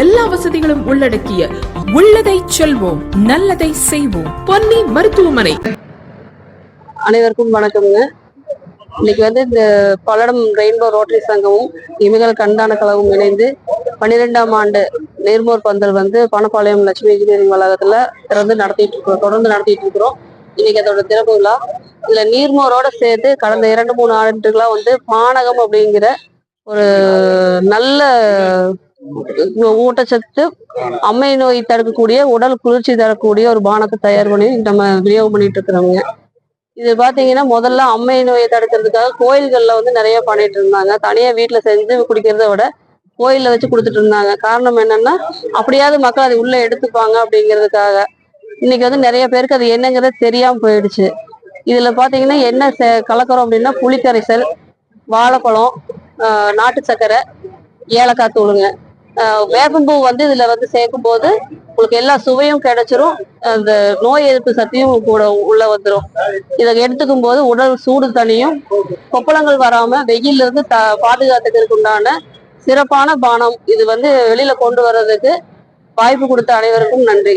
எல்லா வசதிகளும் உள்ளடக்கிய உள்ளதை செல்வோம் நல்லதை செய்வோம். பொன்னி மருத்துவமனை. அனைவருக்கும் வணக்கம்ங்க. இன்னைக்கு வந்து இந்த பல்லடம் ரெயின்போ ரோட்டரி சங்கமும் இமிகல் கண்தான கலவும் இணைந்து பன்னிரெண்டாம் ஆண்டு நேர்மோர் பந்தல் வந்து பணப்பாளையம் லட்சுமி இன்ஜினியரிங் வளாகத்துல திறந்து நடத்திட்டு இருக்கிறோம் தொடர்ந்து நடத்திட்டு இருக்கிறோம். இன்னைக்கு அதோட திறப்பு விழா. இதுல நீர்மோரோட சேர்த்து கடந்த இரண்டு மூணு ஆண்டுகளா வந்து பானகம் அப்படிங்கிற ஒரு நல்ல ஊட்டச்சத்து அம்மை நோய் தடுக்கக்கூடிய உடல் குளிர்ச்சி தரக்கூடிய ஒரு பானத்தை தயார் பண்ணி நம்ம விநியோகம் பண்ணிட்டு இருக்கிறோங்க இது பாத்தீங்கன்னா முதல்ல அம்மை நோயை தடுக்கிறதுக்காக கோயில்கள்ல வந்து நிறைய பண்ணிட்டு இருந்தாங்க. தனியா வீட்டுல செஞ்சு குடிக்கிறத விட கோயில்ல வச்சு கொடுத்துட்டு இருந்தாங்க. காரணம் என்னன்னா அப்படியாவது மக்கள் அதை உள்ள எடுத்துப்பாங்க அப்படிங்கிறதுக்காக. இன்னைக்கு வந்து நிறைய பேருக்கு அது என்னங்கிறது தெரியாம போயிடுச்சு. இதுல பாத்தீங்கன்னா என்ன சே- கலக்குறோம் அப்படின்னா புளிக்கரைசல் வாழைப்பழம் ஆஹ் நாட்டு சர்க்கரை ஏலக்காய் தூளுங்க. வேப்பம்பூ வந்து இதுல வந்து சேர்க்கும் போது உங்களுக்கு எல்லா சுவையும் கிடைச்சிரும். அந்த நோய் எதிர்ப்பு சக்தியும் கூட உள்ள வந்துடும் இதை எடுத்துக்கும் போது உடல் சூடு தனியும் கொப்பளங்கள் வராம வெயில்ல இருந்து த பாதுகாத்துக்கிறதுக்கு உண்டான சிறப்பான பானம் இது வந்து வெளியில கொண்டு வர்றதுக்கு வாய்ப்பு கொடுத்த அனைவருக்கும் நன்றி.